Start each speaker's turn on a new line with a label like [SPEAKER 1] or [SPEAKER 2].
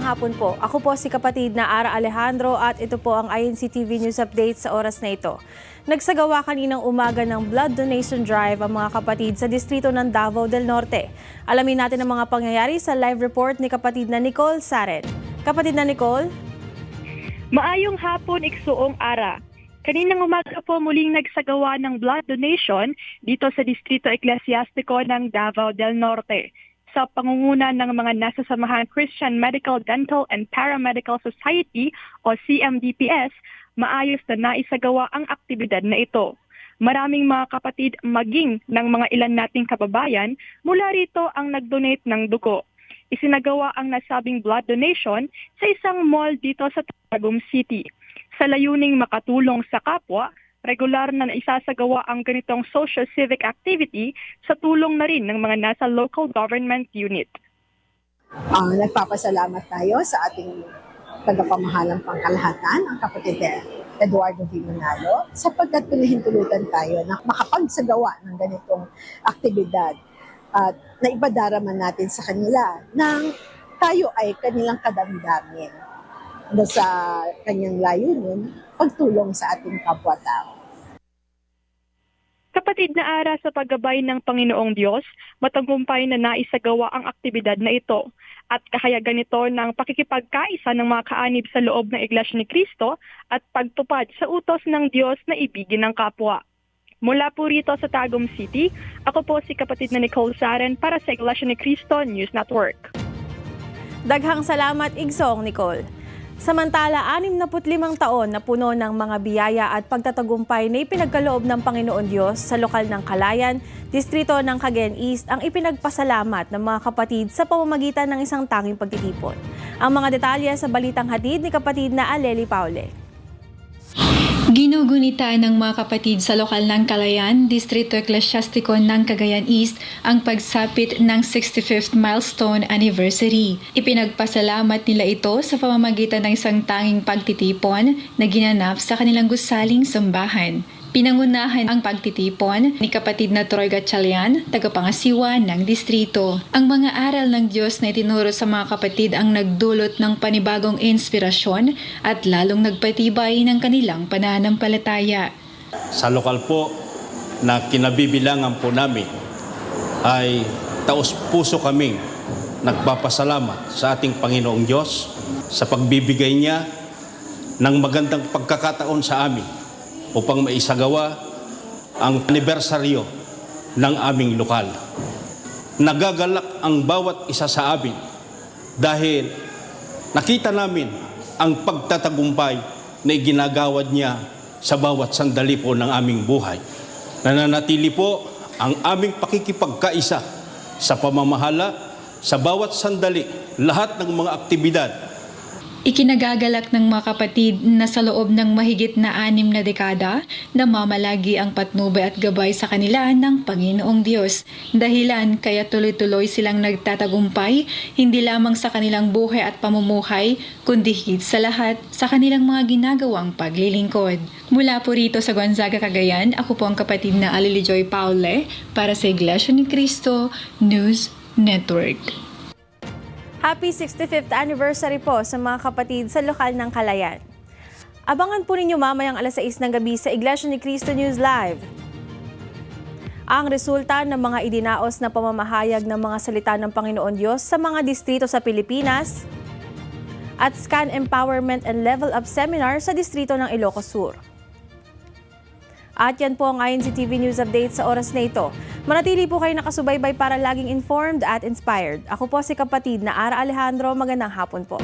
[SPEAKER 1] hapon po. Ako po si kapatid na Ara Alejandro at ito po ang INC TV News Update sa oras na ito. Nagsagawa kaninang umaga ng blood donation drive ang mga kapatid sa distrito ng Davao del Norte. Alamin natin ang mga pangyayari sa live report ni kapatid na Nicole Saren. Kapatid na Nicole?
[SPEAKER 2] Maayong hapon, Iksuong Ara. Kaninang umaga po muling nagsagawa ng blood donation dito sa Distrito Eclesiastico ng Davao del Norte sa pangunguna ng mga nasasamahan Christian Medical, Dental and Paramedical Society o CMDPS, maayos na naisagawa ang aktibidad na ito. Maraming mga kapatid maging ng mga ilan nating kababayan mula rito ang nag-donate ng dugo. Isinagawa ang nasabing blood donation sa isang mall dito sa Tagum City. Sa layuning makatulong sa kapwa, regular na naisasagawa ang ganitong social civic activity sa tulong na rin ng mga nasa local government unit.
[SPEAKER 3] Ah, nagpapasalamat tayo sa ating tagapamahalang pangkalahatan, ang kapatid Eduardo V. Manalo, sapagkat pinahintulutan tayo na makapagsagawa ng ganitong aktibidad at naipadarama natin sa kanila nang tayo ay kanilang kadamdamin na sa kanyang layunin, pagtulong sa ating kapwa-tao.
[SPEAKER 2] Kapatid na ara sa paggabay ng Panginoong Diyos, matagumpay na naisagawa ang aktibidad na ito at kahayagan nito ng pakikipagkaisa ng mga kaanib sa loob ng Iglesia ni Cristo at pagtupad sa utos ng Diyos na ibigin ng kapwa. Mula po rito sa Tagum City, ako po si kapatid na Nicole Saren para sa Iglesia ni Cristo News Network.
[SPEAKER 1] Daghang salamat Igsong Nicole. Samantala, 65 taon na puno ng mga biyaya at pagtatagumpay na ipinagkaloob ng Panginoon Diyos sa lokal ng Kalayan, distrito ng Cagayan East ang ipinagpasalamat ng mga kapatid sa pamamagitan ng isang tanging pagtitipon. Ang mga detalye sa balitang hatid ni kapatid na Aleli Paule.
[SPEAKER 4] Ginugunita ng mga kapatid sa lokal ng Kalayan, Distrito Eclesiastico ng Cagayan East ang pagsapit ng 65th milestone anniversary. Ipinagpasalamat nila ito sa pamamagitan ng isang tanging pagtitipon na ginanap sa kanilang gusaling sambahan. Pinangunahan ang pagtitipon ni kapatid na Troy Gatchalian, tagapangasiwa ng distrito. Ang mga aral ng Diyos na itinuro sa mga kapatid ang nagdulot ng panibagong inspirasyon at lalong nagpatibay ng kanilang pananampalataya.
[SPEAKER 5] sa lokal po na kinabibilangan po namin ay taos puso kaming nagpapasalamat sa ating Panginoong Diyos sa pagbibigay niya ng magandang pagkakataon sa amin upang maisagawa ang anibersaryo ng aming lokal. Nagagalak ang bawat isa sa amin dahil nakita namin ang pagtatagumpay na iginagawad niya sa bawat sandali po ng aming buhay. Nananatili po ang aming pakikipagkaisa sa pamamahala sa bawat sandali, lahat ng mga aktibidad
[SPEAKER 4] Ikinagagalak ng mga kapatid na sa loob ng mahigit na anim na dekada, namamalagi ang patnubay at gabay sa kanila ng Panginoong Diyos. Dahilan kaya tuloy-tuloy silang nagtatagumpay, hindi lamang sa kanilang buhay at pamumuhay, kundi higit sa lahat sa kanilang mga ginagawang paglilingkod. Mula po rito sa Gonzaga, Cagayan, ako po ang kapatid na Alili Joy Paule para sa Iglesia ni Cristo News Network.
[SPEAKER 1] Happy 65th anniversary po sa mga kapatid sa lokal ng Kalayan. Abangan po ninyo mamayang alas 6 ng gabi sa Iglesia ni Cristo News Live. Ang resulta ng mga idinaos na pamamahayag ng mga salita ng Panginoon Diyos sa mga distrito sa Pilipinas at Scan Empowerment and Level Up Seminar sa distrito ng Ilocos Sur. At yan po ang INC TV News Update sa oras na ito. Manatili po kayo nakasubaybay para laging informed at inspired. Ako po si kapatid na Ara Alejandro. Magandang hapon po.